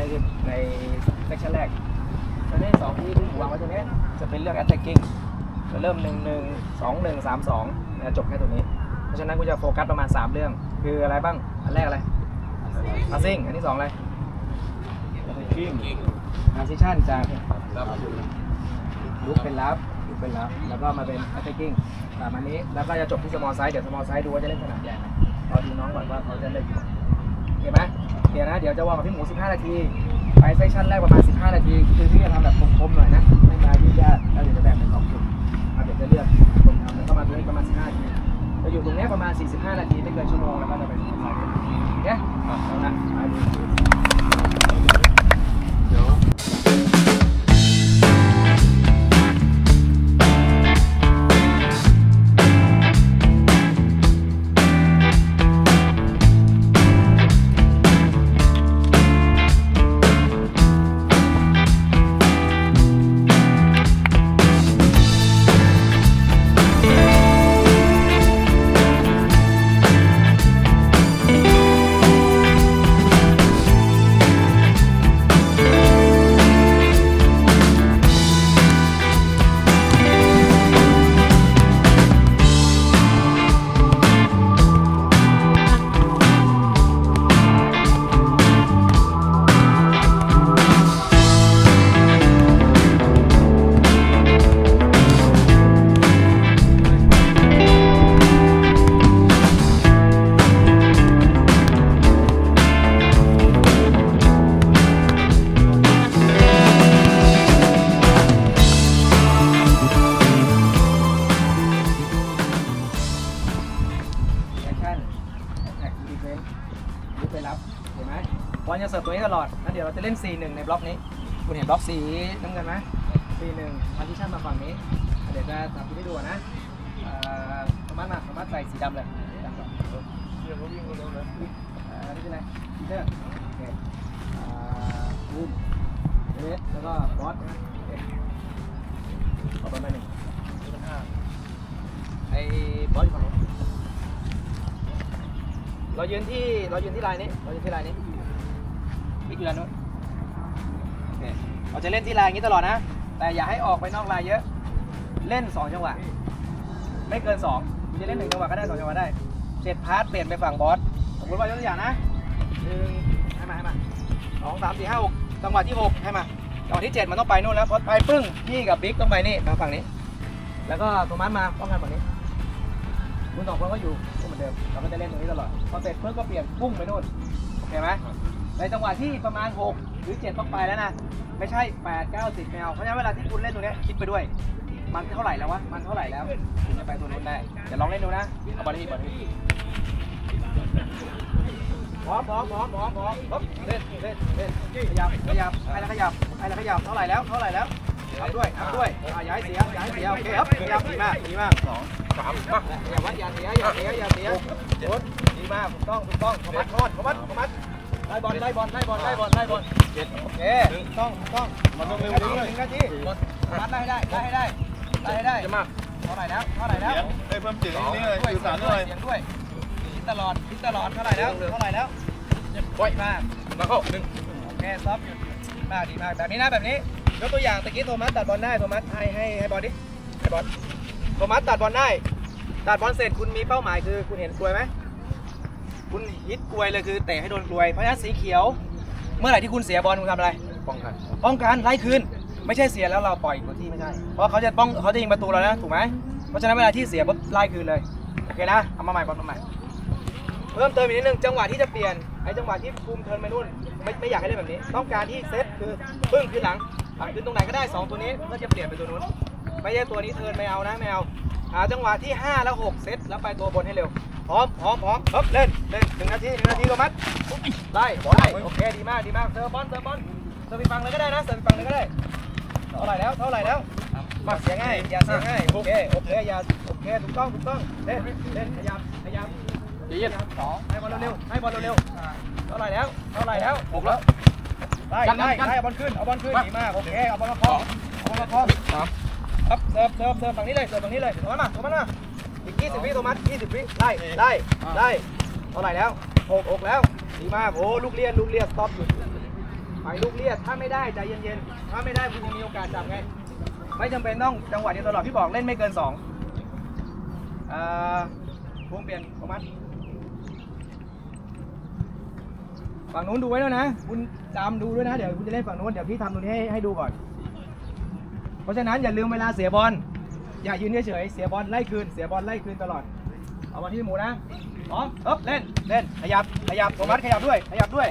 อันนี้คือใน section แรกแล้วในสองที่ที่ผมวางไว้ตรงนี้จะเป็นเรื่อง attacking จะเริ่มหนึ่งหนึ่งสองหนึ่งสามสองนะจบแค่ตรงนี้ เพราะฉะนั้นกูจะโฟกัสประมาณ 3 เรื่อง คืออะไรบ้าง อันแรกอะไร passing อันที่สองอะไร transition จากลุกเป็นรับลุกเป็นรับ แล้วก็มาเป็น attacking ประมาณนี้ แล้วก็จะจบที่ small size เดี๋ยว small size ดูว่าจะเล่นขนาดใหญ่ไหมรอดูน้องก่อนว่าเขาจะเล่นกี่โอเคไหม เดี๋ยวนะ เดี๋ยวจะวางกับพี่หมู 15 นาที ไปเซสชั่นแรกประมาณ 15 นาที คือพี่จะทำแบบคมๆหน่อยนะ ไม่มายืดยาดแล้วเดี๋ยวจะแบ่งเป็นสองกลุ่มอะเดี๋ยวจะเลือกคนทำแล้วก็มาตรงนี้ประมาณ 15 นาทีจะอยู่ตรงเนี้ยประมาณ 45 นาที ไม่เกินชั่วโมงแล้วก็จะไปสายโอเคเอาละไปดู จะเล่น4-1ในบล็อกนี้ คุณเห็นบล็อกสีน้ำเงินไหม4-1พาร์ติชันมาฝั่งนี้ เดี๋ยวจะทำให้ดูนะสามารถมาสามารถใส่สีดำเลยสีดำก่อนเดี๋ยววิ่งเร็วเลยนี่เป็นอะไรพีเตอร์โอเคบูมเอเวสแล้วก็บอสนะโอเคขอบอลไปหนึ่งไอ้บอสอยู่ฝั่งโน้นเรายืนที่เรายืนที่ลายนี้เรายืนที่ลายนี้พี่อยู่ลายนู้น เราจะเล่นที่ลายอย่างนี้ตลอดนะ แต่อย่าให้ออกไปนอกลายเยอะ เล่น 2 จังหวะ ไม่เกิน2คุณจะเล่นหนึ่งจังหวะก็ได้สองจังหวะได้เจ็ดพาร์ทเปลี่ยนไปฝั่งบอส สมมติว่ายกตัวอย่างนะหนึ่งให้มาให้มาสองสามสี่ห้าหกจังหวะที่หกให้มาจังหวะที่เจ็ดมันต้องไปนู่นแล้วพอไปปึ้งพี่กับบิ๊กต้องไปนี่มาฝั่งนี้ แล้วก็โทมัสมาป้องกันฝั่งนี้ คุณสองคนก็อยู่ก็เหมือนเดิม เราก็จะเล่นตรงนี้ตลอด พอเสร็จเพื่อก็เปลี่ยนพุ่งไปนู่น โอเคไหมในจังหวะที่ประมาณ 6 หรือ 7 ต้องไปแล้วนะ ไม่ใช่8 9 10แมวเพราะฉะนั้นเวลาที่คุณเล่นตรงเนี้ยคิดไปด้วย มันเท่าไหร่แล้ววะ มันเท่าไหร่แล้วคุณจะไปตัวนู้นได้ เดี๋ยวลองเล่นดูนะ เอาบอลที่บอลที่พร้อมพร้อมพร้อมพร้อมพร้อมปึ๊บเล่นเล่นเล่นขยับขยับให้แล้วขยับให้แล้วขยับ เท่าไหร่แล้ว เท่าไหร่แล้วทำด้วยทำด้วยอะอย่าให้เสียอย่าให้เสีย โอเคครับขยับดีมากดีมากสองสามอย่าวัดอย่าเสียอย่าเสียอย่าเสียโดนดีมากถูกต้องถูกต้องโทมัสโทษโทมัสโทมัส ไล่บอลไล่บอลไล่บอลไล่บอลไล่บอลเจ็ดโอเคถูกต้องถูกต้องมันต้องเร็วเลยหนึ่งนาทีโทมัสไล่ให้ได้ไล่ให้ได้ไล่ให้ได้จะมากเท่าไหร่แล้วเท่าไหร่แล้วเอ้ยเพิ่มเสียงนี่เลยด้วยสื่อสารเลยเสียงด้วยคิดตลอดคิดตลอดเท่าไหร่แล้วเท่าไหร่แล้วปล่อยมากมาเข้าหนึ่งโอเคซอฟหยุดดีมากดีมากแบบนี้นะแบบนี้ยกตัวอย่างตะกี้โทมัสตัดบอลได้โทมัสให้ให้ให้บอลดิให้บอลโทมัสตัดบอลได้ตัดบอลเสร็จคุณมีเป้าหมายคือคุณเห็นกลวยไหม คุณฮิตกลวยเลยคือเตะให้โดนกลวยเพราะฉะนั้นสีเขียว เมื่อไหร่ที่คุณเสียบอลคุณทำอะไร ป้องกันป้องกันไล่คืน ไม่ใช่เสียแล้วเราปล่อยตัวที่ไม่ใช่ เพราะเขาจะป้องเขาจะยิงประตูเรานะถูกไหมเพราะฉะนั้นเวลาที่เสียปุ๊บไล่คืนเลยโอเคนะเอามาใหม่บอลมาใหม่เพิ่มเติมอีกนิดนึงจังหวะที่จะเปลี่ยนไอ้จังหวะที่คุมเทิร์นไปนู่นไม่ไม่อยากให้เล่นแบบนี้ ต้องการที่เซตคือปึ้งคือหลังหลังคือตรงไหนก็ได้2ตัวนี้เพื่อจะเปลี่ยนไปตัวนู้นไม่ใช่ตัวนี้เทิร์นไม่เอานะไม่เอา หาจังหวะที่ 5 แล้ว 6 เซตแล้วไปตัวบนให้เร็ว พร้อมพร้อมพร้อมเฮ้ยเล่นเล่นหนึ่งนาทีหนึ่งนาทีโทมัสไล่บอลไล่โอเคดีมากดีมากเซิร์ฟบอลเซิร์ฟบอลเซิร์ฟไปฟังเลยก็ได้นะเซิร์ฟไปฟังเลยก็ได้เท่าไหร่แล้วเท่าไหร่แล้วมาเสียง่ายอย่าเสียง่ายโอเคโอเคอย่าโอเคถูกต้องถูกต้องเล่นเล่นขยับขยับใจเย็นสองให้บอลเร็วๆให้บอลเร็วๆเท่าไหร่แล้วเท่าไหร่แล้วหกแล้วได้กันได้กันได้เอาบอลขึ้นเอาบอลขึ้นมาดีมากโอเคเอาบอลมาคล้องเอาบอลมาคล้อง สามครับเสิร์ฟเสิร์ฟเสิร์ฟฝั่งนี้เลยเสิร์ฟฝั่งนี้เลยโทมัสมาโทมัสมาอีก20วิโทมัส20วิได้ได้ได้เท่าไหร่แล้วหกหกแล้วดีมากโอ้ลูกเลียดลูกเลียดสต็อปอยู่ไปลูกเลียดถ้าไม่ได้ใจเย็นๆถ้าไม่ได้คุณยังมีโอกาสจับไงไม่จำเป็นต้องจังหวะเดียวตลอดพี่บอกเล่นไม่เกินสองเอ่อภูมิเปลี่ยนโทมัสฝั่งนู้นดูไว้แล้วยนะ คุณจำดูด้วยนะ เดี๋ยวคุณจะเล่นฝั่งนู้น เดี๋ยวพี่ทำตรงนี้ให้ให้ดูก่อน เพราะฉะนั้นอย่าลืมเวลาเสียบอล อย่ายืนเฉยๆเสียบอลไล่คืน เสียบอลไล่คืนตลอด เอาบอลที่หมูนะพร้อมเอ๊บเล่น เล่น ขยับ ขยับโทมัสขยับด้วย ขยับด้วย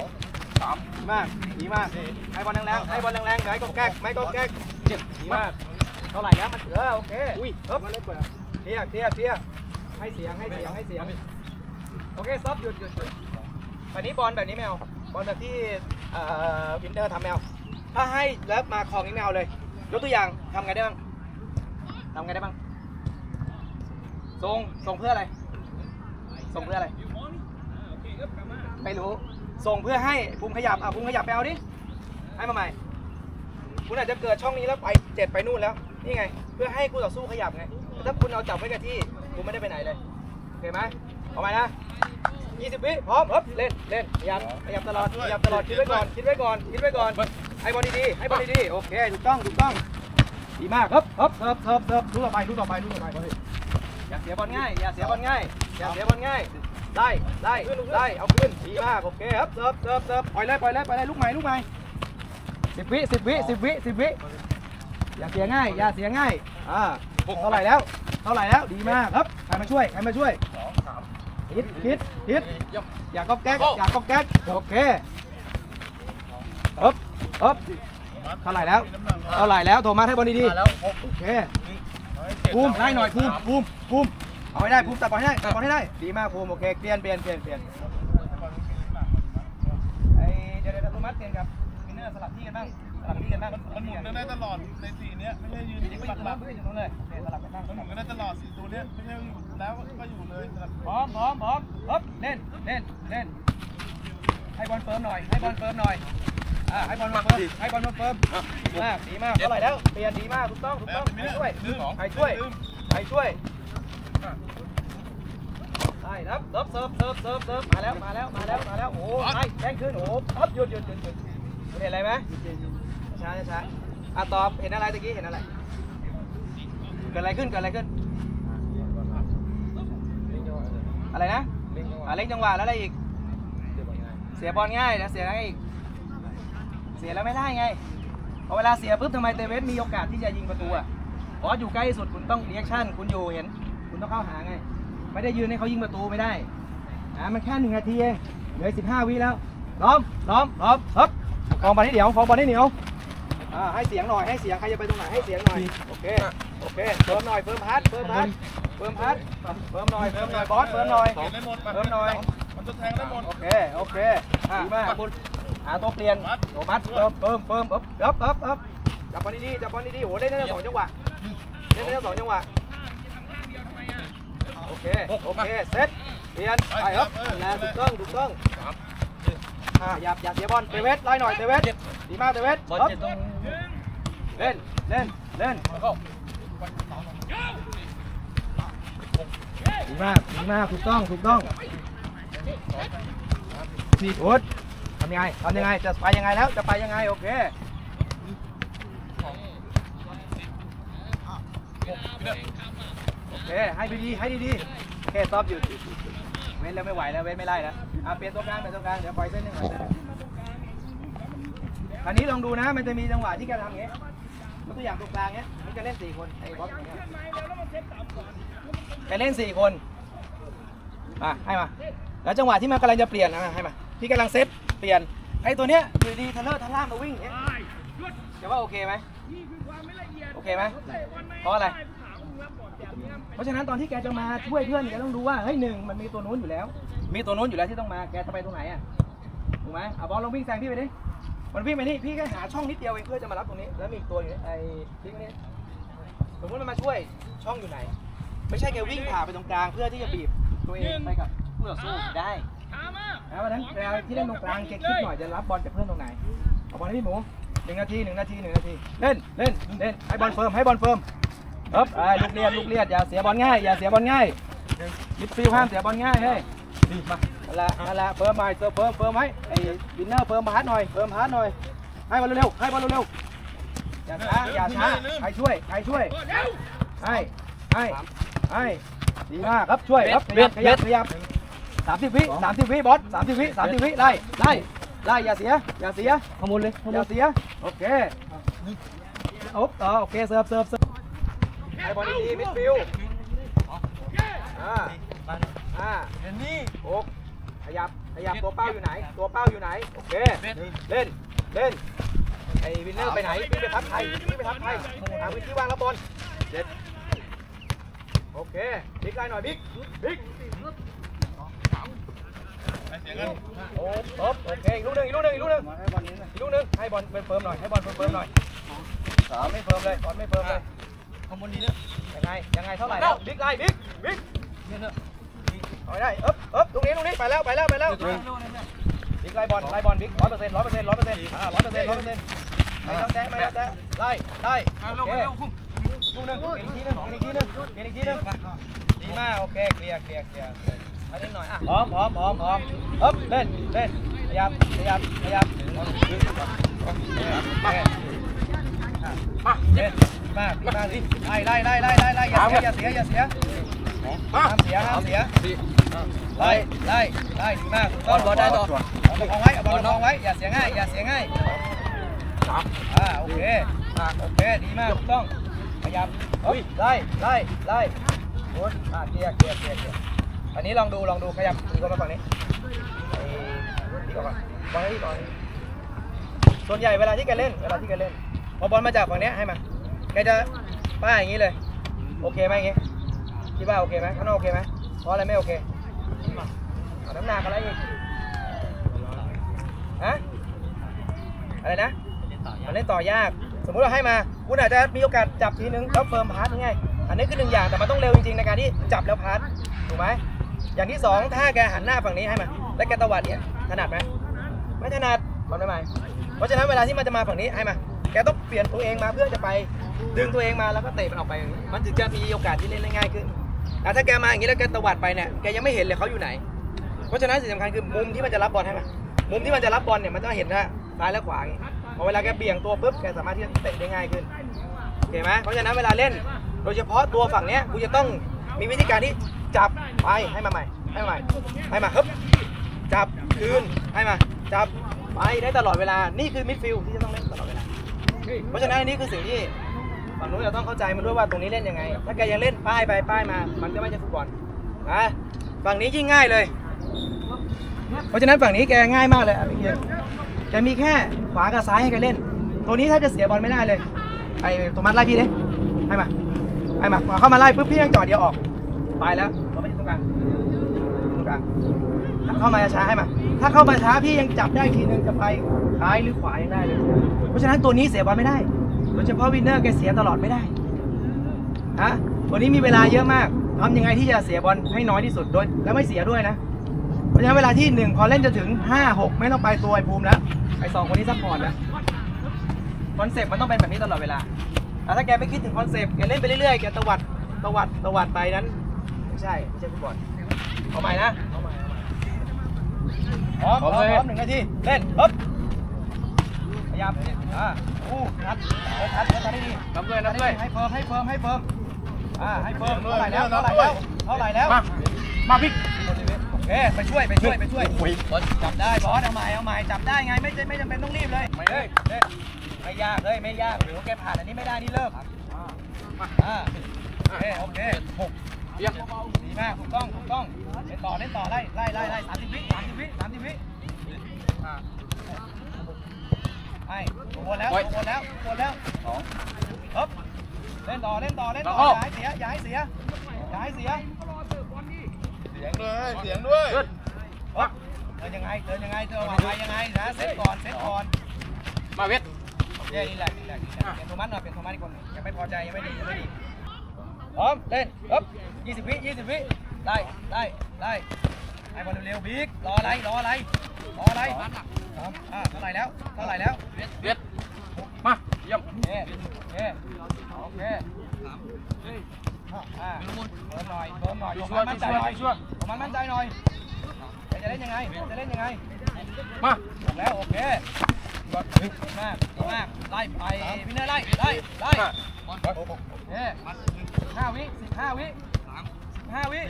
สามดีมากดีมาก ให้บอลแรงๆ ให้บอลแรงๆอย่าให้กบแก๊กไม่กบแก๊กเจ็บดีมาก เท่าไหร่แล้วมันเออโอเค อุ้ยเอ๊บเคลียร์เคลียร์เคลียร์ให้เสียง ให้เสียง ให้เสียง โอเคซอฟหยุดหยุดหยุดแบบนี้บอลแบบนี้ไม่เอาบอลแบบที่เอ่อวินเตอร์ทำไม่เอาถ้าให้แล้วมาคลองนี้ไม่เอาเลย ยกตัวอย่างทำไงได้บ้างทำไงได้บ้างส่งส่งเพื่ออะไร ส่งเพื่ออะไร ไม่รู้ ส่งเพื่อให้ภูมิขยับอะภูมิขยับไปเอาดิ ให้มาใหม่ คุณอาจจะเกิดช่องนี้แล้วไปเจ็ดไปนู่นแล้ว นี่ไง เพื่อให้คู่ต่อสู้ขยับไง ถ้าคุณเอาจับไว้กับที่ คุณไม่ได้ไปไหนเลยโอเคไหมเอาใหม่นะ20วิพร้อมเฮ้ยเล่น เล่นขยับขยับตลอดขยับตลอด คิดไว้ก่อน คิดไว้ก่อน คิดไว้ก่อน ให้บอลดีๆให้บอลดีๆโอเคถูกต้องถูกต้องดีมากครับครับเสิร์ฟเสิร์ฟเสิร์ฟลูกต่อไปลูกต่อไปลูกต่อไปอย่าเสียบอลง่ายอย่าเสียบอลง่ายอย่าเสียบอลง่ายได้ได้ได้เอาขึ้นดีมากโอเคครับเสิร์ฟเสิร์ฟเสิร์ฟปล่อยเลยปล่อยเลยปล่อยเลยลูกใหม่ลูกใหม่สิบวิสิบวิสิบวิสิบวิอย่าเสียง่ายอย่าเสียง่ายอ่าเท่าไหร่แล้วเท่าไหร่แล้วดีมากครับใครมาช่วยใครมาช่วยสองสามฮิตฮิตฮิตอย่าก๊อกแก๊กโอ้อย่าก๊อกแก๊กโอเค อ๊บอ๊บเท่าไหร่แล้วเท่าไหร่แล้วโทรมาให้บอลดีมาแล้วหกๆโอเคภูมิไล่หน่อยภูมิภูมิภูมิเอาให้ได้ภูมิตัดบอลให้ได้ตัดบอลให้ได้ดีมากภูมิโอเคเปลี่ยนเปลี่ยนเปลี่ยนเปลี่ยนไอเดี๋ยวเดี๋ยวโทมัสเปลี่ยนกับวินเนอร์สลับที่กันบ้างสลับที่กันบ้างมันหมุนได้ตลอดในสีเนี้ยไม่ใช่ยืนนี่ที่ไปอปัยู่กตรงหลันู้กนไปอยู่ตรงนู้นเลยเนี่ยสลับกันบ้างมันหมุนกันได้ตลอดสีตัวเนี้ยไม่ใช่อยู่แล้วก็อยู่เลยสลับพร้อมพร้อมพร้อมฮึบเล่นเล่นเล่นให้บอลเฟิร์มหน่อยให้บอลเฟิร์มหน่อย อ่าให้บอลมาเฟิร์มให้บอลมาเฟิร์มดีมากดีมากเท่าไหร่แล้วเปลี่ยนดีมากถูกต้องถูกต้องใครช่วยใครช่วยใครช่วยได้ครับเซิร์ฟเซิร์ฟเซิร์ฟเซิร์ฟเซิร์ฟมาแล้วมาแล้วมาแล้วมาแล้วโอ้ไอ้แจ้งขึ้นโอ้ปั๊บหยุดหยุดหยุดหยุดคุณเห็นอะไรไหมช้าช้าอะตอบเห็นอะไรตะกี้เห็นอะไรเกิดอะไรขึ้นเกิดอะไรขึ้น อะไรนะอะเล่นจังหวะแล้วอะไรอีก เสียบอลง่ายนะเสียง่ายอีก เสียแล้วไม่ได้ไงพอเวลาเสียปุ๊บทำไมเตเวสมีโอกาสที่จะยิงประตูอะเพราะอยู่ใกล้สุดคุณต้องเรีแอคชั่นคุณอยู่เห็น คุณต้องเข้าหาไง ไม่ได้ยืนให้เขายิงประตูไม่ได้อะมันแค่หนึ่งนาทีเองเหลือสิบห้าวิแล้วล้อมล้อมล้อมฮึบฟองบอลให้เหนียวฟองบอลให้เหนียวอ่าให้เสียงหน่อยให้เสียงใครจะไปตรงไหนให้เสียงหน่อยโอเคโอเคเฟิร์มหน่อยเฟิร์มพัดเฟิร์มพัดเฟิร์มพัดเฟิร์มหน่อยเฟิร์มหน่อยบอสเฟิร์มหน่อยเห็นได้หมดเฟิร์มหน่อยมันจะแทงได้หมดโอเคโอเคดีมากคุณ หาตัวเปลี่ยนโทมัสเพิ่มเพิ่มเพิ่มอ๊บอ๊บอ๊บอ๊บจับบอลดีๆจับบอลดีๆโอ้โหเล่นได้ทั้งสองจังหวะเล่นได้ทั้งสองจังหวะโอเคโอเคเซตเปลี่ยนไปครับแล้วถูกต้องถูกต้องสามอะอย่าอย่าเสียบอลเตเวสไล่หน่อยเตเวสดีมากเตเวสบอลอ๊บเจ็ดตรงเล่นเล่นเล่นแล้วก็ดีมากดีมากถูกต้องถูกต้องนี่โอ๊ตทำยังไงทำยังไง จะไปยังไงแล้ว จะไปยังไง โอเคโอเค ให้ดีๆให้ดีๆโอเคซอฟอยู่ เว้นแล้วไม่ไหวแล้ว เว้นไม่ไล่แล้วอะเปลี่ยนตัวกลางเปลี่ยนตัวกลาง เดี๋ยวปล่อยเส้นหนึ่งก่อนคราวนี้ลองดูนะ มันจะมีจังหวะที่แกทำอย่างเงี้ยตัวอย่างตัวกลางเนี้ยมันจะเล่นสี่คนไอ้บอสอย่างเงี้ยแกเล่นสี่คนอะให้มา แล้วจังหวะที่มันกำลังจะเปลี่ยนอะให้มา พี่กำลังเซต เปลี่ยนไอ้ตัวเนี้ยอยู่ดีทะเลาะทะล่ามาวิ่งเงี้ยจะว่าโอเคไหมโอเคไหมเพราะอะไร เพราะฉะนั้นตอนที่แกจะมาช่วยเพื่อนแกต้องดูว่าเฮ้ยหนึ่งมันมีตัวนู้นอยู่แล้ว มีตัวนู้นอยู่แล้วที่ต้องมาแกจะไปตรงไหนอะถูกไหมเอะบอลลองวิ่งแซงพี่ไปดิมันวิ่งไปนี่พี่แค่หาช่องนิดเดียวเองเพื่อจะมารับตรงนี้ แล้วมีอีกตัวอยู่ไอ้พี่คนนี้สมมติมันมาช่วยช่องอยู่ไหน ไม่ใช่แกวิ่งผ่าไปตรงกลางเพื่อที่จะบีบตัวเองไปกับคู่ต่อสู้ได้ นะวันนั้นเวลาที่เล่นตรงกลางเก็บคิดหน่อยจะรับบอลจากเพื่อนตรงไหนเอาบอลให้พี่หมูหนึ่งนาทีหนึ่งนาทีหนึ่งนาทีเล่นเล่นเล่นให้บอลเฟิร์มให้บอลเฟิร์มเอ๊บไอ้ลูกเลียดลูกเลียดอย่าเสียบอลง่ายอย่าเสียบอลง่ายมิดฟิลด์ห้ามเสียบอลง่ายเฮ้ยดีมาเอาละเอาละเฟิร์มหน่อยเฟิร์มเฟิร์มเฟิร์มไว้ไอ้วินเนอร์เฟิร์มพาร์ทหน่อยเฟิร์มพาร์ทหน่อยให้บอลเร็วๆให้บอลเร็วๆอย่าช้าอย่าช้าใครช่วยใครช่วยให้ให้ให้ดีมากครับช่วยครับขยับขยับขยับ สามสิบวิสามสิบวิบอสสามสิบวิสามสิบวิไล่ไล่ไล่อย่าเสีย อย่าเสียขโมยเลยอย่าเสีย โอเคโอ๊บต่อโอเค เสิร์ฟเสิร์ฟเสิร์ฟไอ้บอลดีมิดฟิลด์อ่าอ่าเห็นนี่โอ๊กขยับ ขยับ ตัวเป้าอยู่ไหน ตัวเป้าอยู่ไหน โอเค เล่น เล่น ไอ้วินเนอร์ไปไหนวิ่งไปทับไทยวิ่งไปทับไทยหาพื้นที่ว่างแล้วบอลเด็ดโอเค บิ๊กไล่หน่อย บิ๊ก บิ๊ก ไปเสียงกันโอ้โอเคอีกลูกหนึ่งอีกลูกหนึ่งอีกลูกหนึ่งให้บอลนี้อีกลูกหนึ่งให้บอลเป็นเฟิร์มหน่อยให้บอลเฟิร์มหน่อยสามไม่เฟิร์มเลยบอลไม่เฟิร์มเลยขบวนนี้เนี่ยยังไงยังไงเท่าไหร่แล้วบิ๊กไล่บิ๊กบิ๊กเอาให้ได้เอ๊บเอ๊บลูกนี้ลูกนี้ไปแล้วไปแล้วไปแล้วบิ๊กไล่บอลไล่บอลบิ๊กร้อยเปอร์เซ็นต์ร้อยเปอร์เซ็นต์ร้อยเปอร์เซ็นต์อ่าร้อยเปอร์เซ็นต์ร้อยเปอร์เซ็นต์ไม่ต้องแตะไม่ต้องแตะไล่ไล่โอเคลูกหนึ่งอีกทีหนึงอีกทีหนึงอีกทีหนึงดีมากโอเคเคลียร์เคลียร์เคลียร์ ให้เล่นหน่อยอะพร้อมพร้อมพร้อมพร้อมเอ๊บเล่นเล่นขยับขยับขยับมามาเย็นมากมากสิไล่ไล่ไล่ไล่ไล่ไล่อย่าเสียอย่าเสียอย่าเสียห้ามเสียห้ามเสียไล่ไล่ไล่ดีมากต้นบอลได้ต่อเอาบอลเอาไว้เอาบอลเอาไว้อย่าเสียง่ายอย่าเสียง่ายอ่าโอเคอ่าโอเคดีมากถูกต้องขยับเฮ้ยไล่ไล่ไล่โอ้ยอ่าเคลียร์เคลียร์เคลียร์เคลียร์ อันนี้ลองดูลองดูขยับดีกว่ามาฝั่งนี้อ้ดีกว่าก่อนบอลให้ดีก่อนส่วนใหญ่เวลาที่แกเล่นเวลาที่แกเล่นพอบอลมาจากฝั่งเนี้ยให้มาแกจะป้าอย่างนี้เลย โอเคไหมอย่างงี้คิดว่าโอเคไหมข้างนอกโอเคไหมเพราะอะไรไม่โอเคเอาน้ำหนักอะไรอีกฮะอะไรนะมันเล่นต่อยาก สมมุติว่าให้มาคุณอาจจะมีโอกาสจับทีนึงแล้วเฟิร์มพาร์ทง่ายอันนี้คือหนึ่งอย่างแต่มันต้องเร็วจริงๆในการที่จับแล้วพาร์ทถูกไหม อย่างที่สองถ้าแกหันหน้าฝั่งนี้ให้มาแล้วแกตวัดเนี่ยถนัดไหมไม่ถนัดบอลไม่มาเพราะฉะนั้นเวลาที่มันจะมาฝั่งนี้ให้มาแกต้องเปลี่ยนตัวเองมาเพื่อจะไปดึงตัวเองมาแล้วก็เตะมันออกไป มันถึงจะมีโอกาสที่เล่นได้ง่ายขึ้นแต่ถ้าแกมาอย่างนี้แล้วแกตวัดไปเนี่ยแกยังไม่เห็นเลยเขาอยู่ไหน เพราะฉะนั้นสิ่งสำคัญคือมุมที่มันจะรับบอลให้มามุมที่มันจะรับบอลเนี่ยมันต้องเห็นว่าซ้ายและขวาอย่างงี้พอเวลาแกเบี่ยงตัวปุ๊บแกสามารถที่จะเตะได้ง่ายขึ้นโอเคไหมเพราะฉะนั้นเวลาเล่น โดยเฉพาะตัวฝั่งเนี้ยกูจะต้องมีวิธีการที่ จับไปให้มาใหม่ให้มาใหม่ให้มาฮึบจับคืนให้มาจับไปได้ตลอดเวลานี่คือมิดฟิลด์ที่จะต้องเล่นตลอดเวลาเพราะฉะนั้นอันนี้คือสิ่งที่ฝั่งนู้นจะต้องเข้าใจมันด้วยว่าตรงนี้เล่นยังไง ถ้าแกยังเล่นป้ายไปป้ายมา มันก็ไม่ใช่ฟุตบอลนะฝั่งนี้ยิ่งง่ายเลย เพราะฉะนั้นฝั่งนี้แกง่ายมากเลยอะพี่เกียร์แกมีแค่ขวากับซ้ายให้แกเล่น ตัวนี้ถ้าจะเสียบอลไม่ได้เลยไอ้โทมัสไล่พี่เดิให้มาให้มาเข้ามาไล่ปุ๊บพี่ยังจอดเดียวออก ไปแล้วเราไม่ใช่ตรงกลางตรงกลางถ้าเข้ามาช้าให้มา ถ้าเข้ามาช้าพี่ยังจับได้อีกทีนึงจะไปซ้ายหรือขวายังได้เลย เพราะฉะนั้นตัวนี้เสียบอลไม่ได้ โดยเฉพาะวินเนอร์แกเสียตลอดไม่ได้ฮะตัวนี้มีเวลาเยอะมากทำยังไงที่จะเสียบอลให้น้อยที่สุดโดยแล้วไม่เสียด้วยนะ เพราะฉะนั้นเวลาที่หนึ่งพอเล่นจะถึงห้าหกไม่ต้องไปตัวไอ้ภูมิแล้วไอ้สองคนนี้ซัพพอร์ตแล้วคอนเซปต์มันต้องเป็นแบบนี้ตลอดเวลาแต่ถ้าแกไม่คิดถึงคอนเซปต์แกเล่นไปเรื่อยๆแกตวัดตวัดตวัดไปนั้น ใช่ไม่ใช่ฟุตบอลเอาใหม่นะเอาใหม่เอาใหม่พร้อมพร้อมพร้อมหนึ่งนาทีเล่นปึ๊บพยายามอ่าอู้ทัดเออทัดเออทัดได้ดีนับด้วยนับด้วยให้เฟิร์มให้เฟิร์มให้เฟิร์มอ่าให้เฟิร์มเท่าไหร่แล้วเท่าไหร่แล้วเท่าไหร่แล้วมามาพี่โอเคไปช่วยไปช่วยไปช่วยจับได้บอสเอาใหม่เอาใหม่จับได้ไงไม่ไม่จำเป็นต้องรีบเลยไม่เลยไม่ยากเลยไม่ยากหรือว่าแกผ่านอันนี้ไม่ได้นี่เลิกอ่าโอเคโอเคหก เยี่ยมดีมากถูกต้องถูกต้องเล่นต่อเล่นต่อไล่ไล่ไล่ไล่สามสิบวิสามสิบวิสามสิบวิอ่าไอ้วนแล้ววนแล้ววนแล้วสองฮึบเล่นต่อเล่นต่อเล่นต่ออย่าให้เสียอย่าให้เสียอย่าให้เสียเสียงด้วยเสียงด้วยวัดเดินยังไงเดินยังไงเดินออกไปยังไงนะเซ็ตก่อนเซ็ตก่อนมาเวทเนี่ยนี่แหละนี่แหละนี่แหละเปลี่ยนโทมัสหน่อยเปลี่ยนโทมัสอีกคนหนึ่งยังไม่พอใจยังไม่ดียังไม่ดี พร้อม เล่นปึ๊บยี่สิบวิยี่สิบวิไล่ไล่ไล่ให้บอลเร็วๆบิ๊กรออะไรรออะไรรออะไรอ่าเท่าไหร่แล้วเท่าไหร่แล้วเวียดมาเยี่ยมโอเคโอเคโอเคอ่าเพิ่มหน่อยเพิ่มหน่อยช่วยผมมั่นใจช่วยหน่อยช่วยผมมั่นใจหน่อยจะเล่นยังไงจะเล่นยังไงมาบอกแล้วโอเคดีมากดีมากไล่ไปพี่เนอร์ไล่ไล่ไล่โอเค ห้าวิสิบห้าวิสิบห้าวิ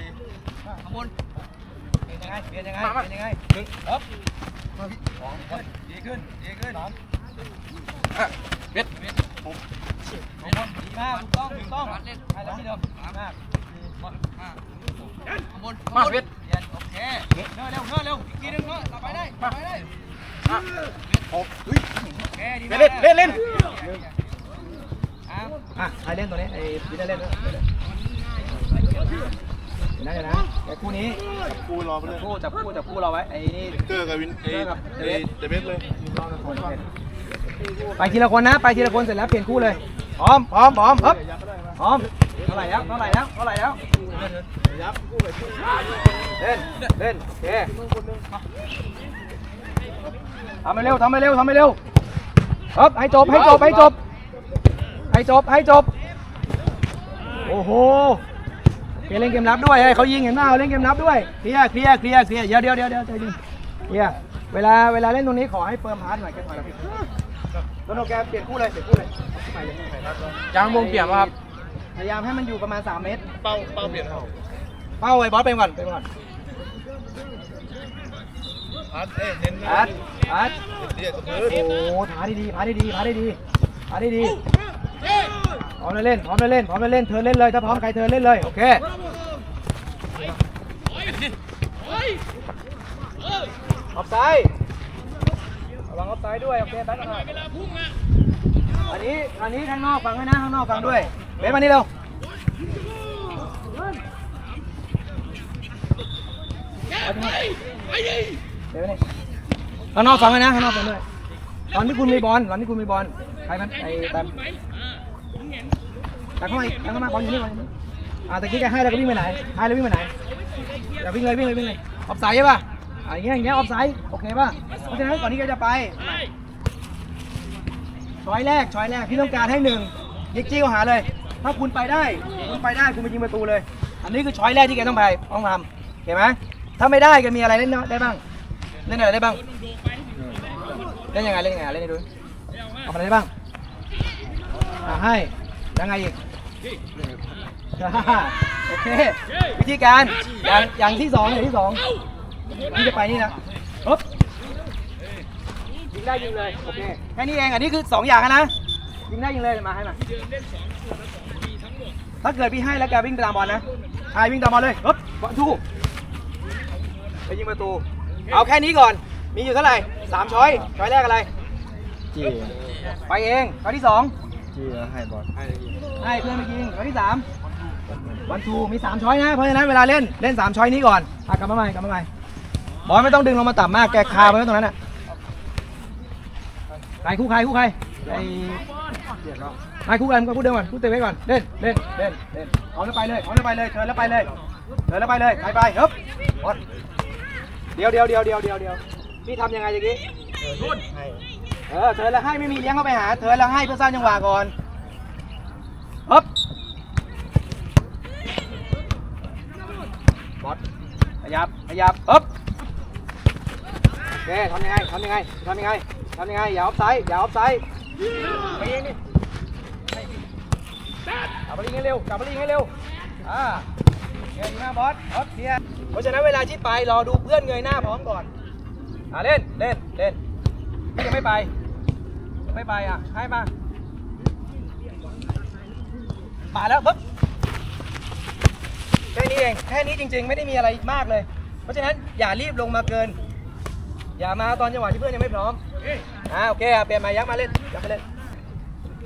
ข้างบนเปลี่ยนยังไงเปลี่ยนยังไงเปลี่ยนยังไงหนึ่งเอ๊บสองดีขึ้นดีขึ้นสามอะเวียดข้างบนดีมากถูกต้องถูกต้องให้แล้วที่เดิมดีมากมาเวียดเปลี่ยนโอเคเนอร์เร็วเนอร์เร็วอีกทีหนึงเนอร์ต่อไปได้ต่อไปได้อะโอเคดีมากเล่นเล่นเล่น อะใครเล่นตัวนี้ไอ้พี่ได้เล่นด้วยนั่นเลยนะแต่คู่นี้กูรอไปเลยคู่จับคู่จับคู่เราไว้ไอ้นี่เกอร์กับวินเอเกอร์กับเดวิดเดวิดเลยไปทีละคนนะ ไปทีละคนเสร็จแล้วเปลี่ยนคู่เลยพร้อมพร้อมพร้อมครับพร้อมเท่าไหร่แล้วเท่าไหร่แล้วเท่าไหร่แล้วเล่นเล่นโอเคทำไปเร็วทำไปเร็วทำไปเร็วครับให้จบให้จบให้จบ ให้จบให้จบ โอ้โหเกมเล่นเกมรับด้วยเฮ้ยเขายิงเห็นไหมเขาเล่นเกมรับด้วยเคลียร์เคลียร์เคลียร์เคลียร์เดี๋ยวเดี๋ยวเดี๋ยวเดี๋ยวใจเย็นเคลียร์เวลาเวลาเล่นตรงนี้ขอให้เฟิร์มฮาร์ดหน่อยแกถอยหลังโดนโอแกเปลี่ยนคู่เลยเปลี่ยนคู่เลยไปเลยไปเลยยางวงเปลี่ยนมาครับพยายามให้มันอยู่ประมาณ 3 เมตร เป้าเป้าเปลี่ยนเขาเป้าไอ้บอสเป็นก่อนเป็นก่อนอาร์ตเอ้ยเน้นอาร์ตอาร์ตเดี๋ยวจะโอ้พื้นโหผาดีๆผาดีๆผาดีๆผาดีๆ พร้อมเลยเล่น พร้อมเลยเล่น พร้อมเลยเล่น เธอเล่นเลย ถ้าพร้อมใครเธอเล่นเลย โอเคออฟไซด์ระวังออฟไซด์ด้วย โอเคแบ็คหน่อยอันนี้ อันนี้ข้างนอกฟังด้วยนะ ข้างนอกฟังด้วย เบสมานี่เร็วเอาดิเดี๋ยวนี่ข้างนอกฟังด้วยนะ ข้างนอกฟังด้วย ตอนที่คุณมีบอล ตอนที่คุณมีบอล ใครมันไอ้แบม แต่เข้ามาอีกแต่เข้ามาบออยู่นี่บอลอยู่นี่อ่าแต่กี้แกให้แล้วก็วิ่งไปไหน ให้แล้ววิ่งไปไหนอย่าวิ่งเลยวิ่งเลยวิ่งเลยออฟไซด์ใช่ป่ะอ่าอย่างเงี้ยอย่างเงี้ยออฟไซด์โอเคป่ะ เพราะฉะนั้นก่อนที่แกจะไป ช้อยแรก ช้อยแรก พี่ต้องการให้หนึ่งยิกจี้เขาหาเลย ถ้าคุณไปได้ คุณไปได้ คุณไปยิงประตูเลย อันนี้คือช้อยแรกที่แกต้องไปต้องทำเห็นไหมถ้าไม่ได้แกมีอะไรเล่นได้บ้าง เล่นอะไรได้บ้าง เล่นยังไง เล่นยังไง เล่นให้ดูเอาอะไรได้บ้างอ่าให้ ยังไงอีก โอเค วิธีการ อย่างอย่างที่สองอย่างที่สองที่จะไปนี่นะปึ๊บยิงได้ยิงเลย โอเค แค่นี้เอง อันนี้คือสองอย่างนะ ยิงได้ยิงเลย มาให้มาถ้าเกิดพี่ให้แล้วแกวิ่งตามบอลนะใช่วิ่งตามบอลเลยปึ๊บบอลทูไปยิงประตู เอาแค่นี้ก่อน มีอยู่เท่าไหร่สามช้อย ช้อยแรกอะไร จี ไปเอง ช้อยที่สองจีให้บอล ให้ให้เพื่อนไปยิงช้อยที่สามวันทูมีสามช้อยนะเพราะฉะนั้นเวลาเล่นเล่นสามช้อยนี้ก่อนอะกลับมาใหม่กลับมาใหม่บอลไม่ต้องดึงลงมาต่ำมากแกคาไว้ตรงนั้นน่ะใครคู่ใครคู่ใครไอ้ใครคู่กันก็คู่เดิมก่อนคู่เตะไว้ก่อนเล่นเล่นเล่นเล่นเอาแล้วไปเลยเอาแล้วไปเลยเชิญแล้วไปเลยเชิญแล้วไปเลยใครไปฮึบบอลเดี๋ยวเดี๋ยวเดี๋ยวเดี๋ยวเดี๋ยวเดี๋ยวพี่ทำยังไงอย่างงี้ให้เออเธอแล้วให้ไม่มีเลี้ยงเข้าไปหา เธอแล้วให้เพื่อสร้างจังหวะก่อน ฮึบบอสขยับขยับฮึบโอเคทำยังไงทำยังไงทำยังไงทำยังไงอย่าออฟไซด์อย่าออฟไซด์ไปเองดิกลับมาลิงให้เร็วกลับมาลิงให้เร็วอ่าเก่งมากบอสบอสเคลียร์เพราะฉะนั้นเวลาที่ไปรอดูเพื่อนเงยหน้าพร้อมก่อนอ่าเล่นเล่นเล่นพี่ยังไม่ไปไม่ไปอะให้มา มาแล้วปึ๊บแค่นี้เองแค่นี้จริง ๆ ไม่ได้มีอะไรมากเลย เพราะฉะนั้นอย่ารีบลงมาเกิน อย่ามาตอนจังหวะที่เพื่อนยังไม่พร้อมอ่าโอเคอะเปลี่ยนมายักมาเล่นยักมาเล่น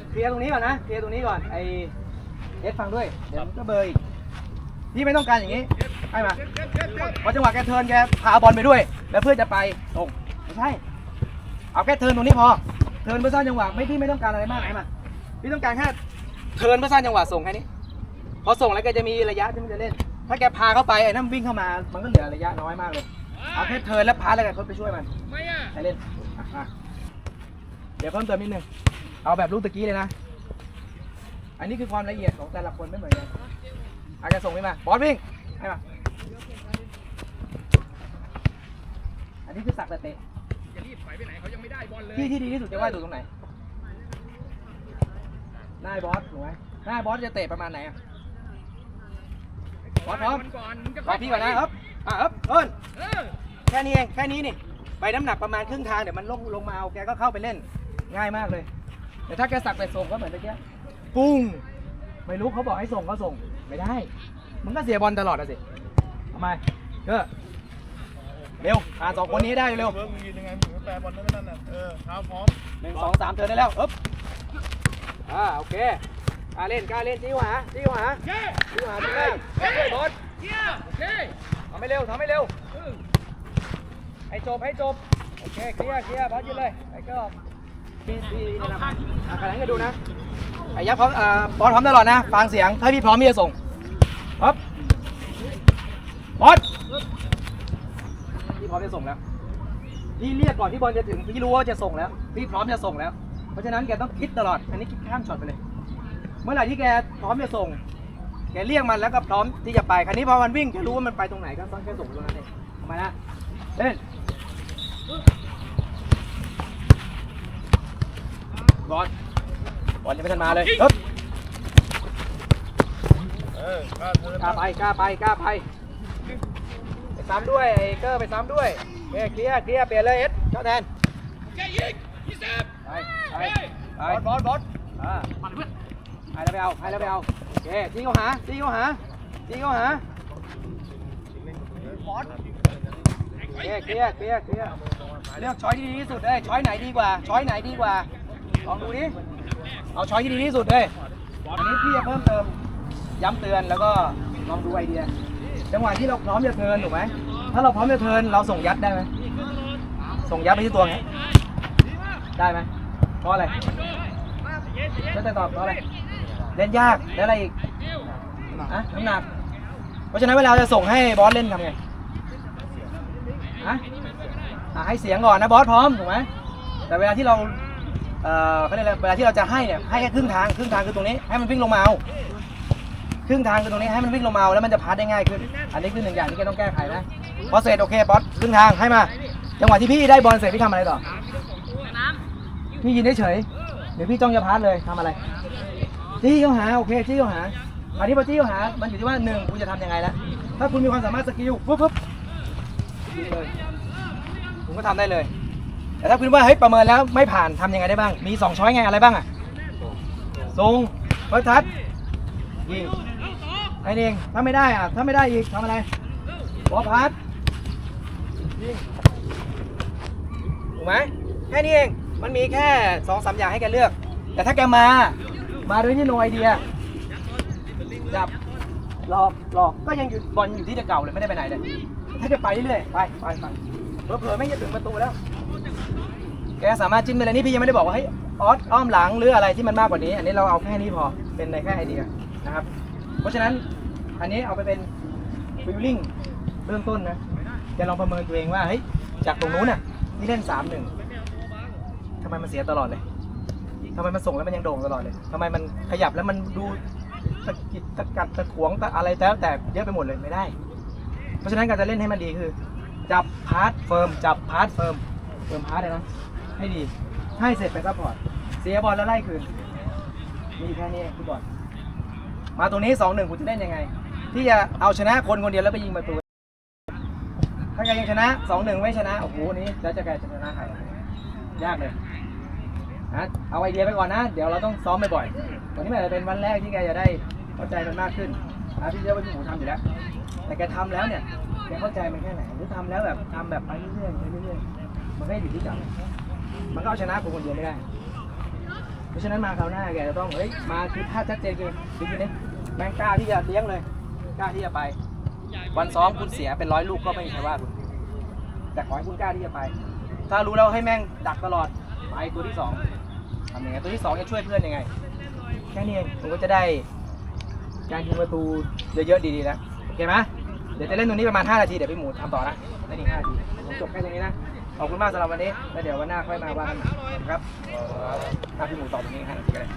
เคลียร์ตรงนี้ก่อนนะเคลียร์ตรงนี้ก่อนไอเอสฟังด้วยเดี๋ยวก็เบอร์อีกพี่ไม่ต้องการอย่างนี้ให้มาพอจังหวะแกเทิร์นแกพาบอลไปด้วย แล้วเพื่อนจะไปตรงไม่ใช่เอาแค่เทิร์นตรงนี้พอเทิร์นเพื่อสร้างจังหวะไม่พี่ไม่ต้องการอะไรมากให้มาพี่ต้องการแค่ เทิร์นเพื่อสร้างจังหวะส่งแค่นี้พอส่งแล้วแกจะมีระยะที่มันจะเล่น ถ้าแกพาเข้าไปไอ้นั่นวิ่งเข้ามา มันก็เหลือระยะน้อยมากเลยเอาแค่เทิร์นแล้วพาแล้วกันเขาไปช่วยมันไม่อะไปเล่นอะมาเดี๋ยวเพิ่มเติมนิดนึงเอาแบบลูกตะกี้เลยนะ อันนี้คือความละเอียดของแต่ละคนไม่เหมือนกันอาจจะส่งไปมาบอสวิ่งให้มาอันนี้คือสักแต่เตะที่ที่ดีที่สุดจะว่ายตัวตรงไหน หน้าไอ้บอสถูกไหมหน้าไอ้บอสจะเตะประมาณไหนอะบอสพร้อมรอพี่ก่อนนะครับอะครับเอิ้นแค่นี้เองแค่นี้นี่ไปน้ำหนักประมาณครึ่งทางเดี๋ยวมันลงลงมาเอาแกก็เข้าไปเล่น ง่ายมากเลยแต่ถ้าแกสักแต่ส่งก็เหมือนเมื่อกี้ปุ้งไม่รู้เขาบอกให้ส่งก็ส่งไม่ได้ มันก็เสียบอลตลอดอะสิทำไมเก็เร็วอ่าสองคนนี้ให้ได้เร็วเวิร์กมึงยืนยังไงมึงถึงแปรบอลได้ไม่นั่นน่ะเออเท้าพร้อมหนึ่งสองสามเทิร์นได้แล้วอึ๊บ อ่าโอเคกล้าเล่นกล้าเล่นจี้หวาจี้หวาจี้หวาจี้แรกเฮ้ยบอลโอเคทำให้เร็วทำให้เร็วให้จบให้จบโอเคเคลียร์เคลียร์บอลยืนเลยไอ้ก็พี่พี่นะครับอะขนาดนี้ดูนะไอ้ยักษ์พร้อมอ่าบอลพร้อมตลอดนะฟังเสียงถ้าพี่พร้อมพี่จะส่งปั๊บบอลพี่พร้อมจะส่งแล้วพี่เรียกก่อนที่บอลจะถึงพี่รู้ว่าจะส่งแล้ว พี่พร้อมจะส่งแล้ว เพราะฉะนั้นแกต้องคิดตลอด อันนี้คิดข้ามช็อตไปเลย เมื่อไหร่ที่แกพร้อมจะส่ง แกเรียกมันแล้วก็พร้อมที่จะไป คราวนี้พอมันวิ่งแกรู้ว่ามันไปตรงไหนก็ต้องแค่ส่งตรงนั้นเองทำไมานะเล่นบอลบอลยังไม่ทันมาเลยปึ๊บเออกล้าเทิร์นกล้าไปกล้าไปกล้าไป ไปซ้ำด้วยไอ้เกอร์ไปซ้ำด้วยโอเคเคลียร์เคลียร์เปลี่ยนเลยเอสเจ้าแทนไป ไปไปบอลบอลอ่าให้แล้วไปเอาให้แล้วไปเอาโอเคจี้เขาหาจี้เขาหาจี้เขาหาบอลเคลียร์เคลียร์เคลียร์เคลียร์เลือกช้อยที่ดีที่สุดเลยช้อยไหนดีกว่า ช้อยไหนดีกว่า ลองดูดิ เอาช้อยที่ดีที่สุดเลยอันนี้พี่จะเพิ่มเติม ย้ำเตือนแล้วก็ลองดูไอเดีย จังหวะที่เราพร้อมจะเทิร์นถูกไหม ถ้าเราพร้อมจะเทิร์นเราส่งยัดได้ไหมส่งยัดไปที่ตัวไงได้ไหม เพราะอะไรแล้วแต่ตอบเพราะอะไรเล่นยากแล้วอะไรอีกอะน้ำหนัก เพราะฉะนั้นเวลาจะส่งให้บอสเล่นทำไงอะอะให้เสียงก่อนนะบอสพร้อมถูกไหมแต่เวลาที่เราเอ่อเขาเรียกอะไรเวลาที่เราจะให้เนี่ยให้แค่ครึ่งทางครึ่งทางคือตรงนี้ให้มันวิ่งลงมาเอาครึ่งทางคือตรงนี้ให้มันวิ่งลงมาเอาแล้วมันจะพาสได้ง่ายขึ้น อันนี้คือหนึ่งอย่างที่แกต้องแก้ไขนะพอเสร็จโอเคบอสครึ่งทางให้มา จังหวะที่พี่ได้บอลเสร็จพี่ทำอะไรต่อ พี่ยืนเฉยๆเดี๋ยวพี่จ้องจะพาสเลยทำอะไร จี้เขาหาโอเคจี้เขาหาอันนี้พอจี้เขาหา มันอยู่ที่ว่าหนึ่งคุณจะทำยังไงแล้วถ้าคุณมีความสามารถสกิลปุ๊บปุ๊บยิงเลยคุณก็ทำได้เลย แต่ถ้าคุณว่าเฮ้ยประเมินแล้วไม่ผ่านทำยังไงได้บ้าง มีสองช้อยไงอะไรบ้างอะส่งเปิดทัดยิงไอ้นี่เองถ้าไม่ได้อะถ้าไม่ได้อีกทำอะไรบอพัดยิงถูกไหมแค่นี้เอง มันมีแค่สองสามอย่างให้แกเลือก แต่ถ้าแกมา มาโดยที่โนไอเดียจับหลอกหลอกก็ยังอยู่บอลอยู่ที่เก่าเลยไม่ได้ไปไหนเลย ถ้าจะไปเรื่อยไปไปไปเผลอๆไม่จะถึงประตูแล้ว แกสามารถจิ้มได้เลยนี่พี่ยังไม่ได้บอกว่าเฮ้ยออสอ้อมหลังหรืออะไรที่มันมากกว่านี้ อันนี้เราเอาแค่นี้พอเป็นในแค่ไอเดียนะครับ เพราะฉะนั้นอันนี้เอาไปเป็นฟิลลิ่งเบื้องต้นนะแกลองประเมินตัวเองว่าเฮ้ยจากตรงนู้นน่ะที่เล่นสามหนึ่ง ไมมันเสียตลอดเลยทำไมมันส่งแล้วมันยังโด่งตลอดเลยทำไมมันขยับแล้วมันดูตะกิดตะกัดตะขวงตะอะไรแล้วแต่เยอะไปหมดเลยไม่ได้ เพราะฉะนั้นการจะเล่นให้มันดีคือ จับพาร์ทเฟิร์มจับพาร์ทเฟิร์มเฟิร์มพาร์ทเลยนะให้ดีให้เสร็จไปซัพพอร์ตเสียบอลแล้วไล่คืนมีแค่นี้คือบอลมาตรงนี้สองหนึ่งคุณจะเล่นยังไง ที่จะเอาชนะคนคนเดียวแล้วไปยิงประตูถ้าแกยังชนะสองหนึ่งไม่ชนะโอ้โหนนี้แล้วจะแกจะชนะใคร ยากเลยนะเอาไอเดียไปก่อนนะ เดี๋ยวเราต้องซ้อมบ่อยๆ วันนี้มันอาจจะเป็นวันแรกที่แกจะได้เข้าใจมันมากขึ้นนะพี่เชื่อว่าพี่หมูทำอยู่แล้ว แต่แกทำแล้วเนี่ย แกเข้าใจมันแค่ไหน หรือทำแล้วแบบทำแบบไปเรื่อยๆไปเรื่อยๆ มันก็อยู่ที่จับมันก็เอาชนะคนคนเดียวไม่ได้ เพราะฉะนั้นมาคราวหน้าแกจะต้อง เฮ้ย มาคือถ้าชัดเจนคือคือนี้แมงกล้าที่จะเลี้ยงเลย กล้าที่จะไป วันซ้อมคุณเสียเป็นร้อยลูกก็ไม่มีใครว่าคุณ แต่ขอให้คุณกล้าที่จะไป ถ้ารู้แล้วให้แม่งดักตลอดไปตัวที่สองทำยังไงตัวที่สองจะช่วยเพื่อนยังไง แค่นี้เองผมก็จะได้การยิงประตูเยอะๆดีๆแล้วโอเคไหมเดี๋ยวจะเล่นตรงนี้ประมาณ 5 นาที เดี๋ยวพี่หมูทำต่อนะเล่นอีก5นาทีผมจบแค่ตรงนี้นะ ขอบคุณมากสำหรับวันนี้ แล้วเดี๋ยววันหน้าค่อยมาว่ากันครับถ้าพี่หมูตอบตรงนี้5นาทีก็ได้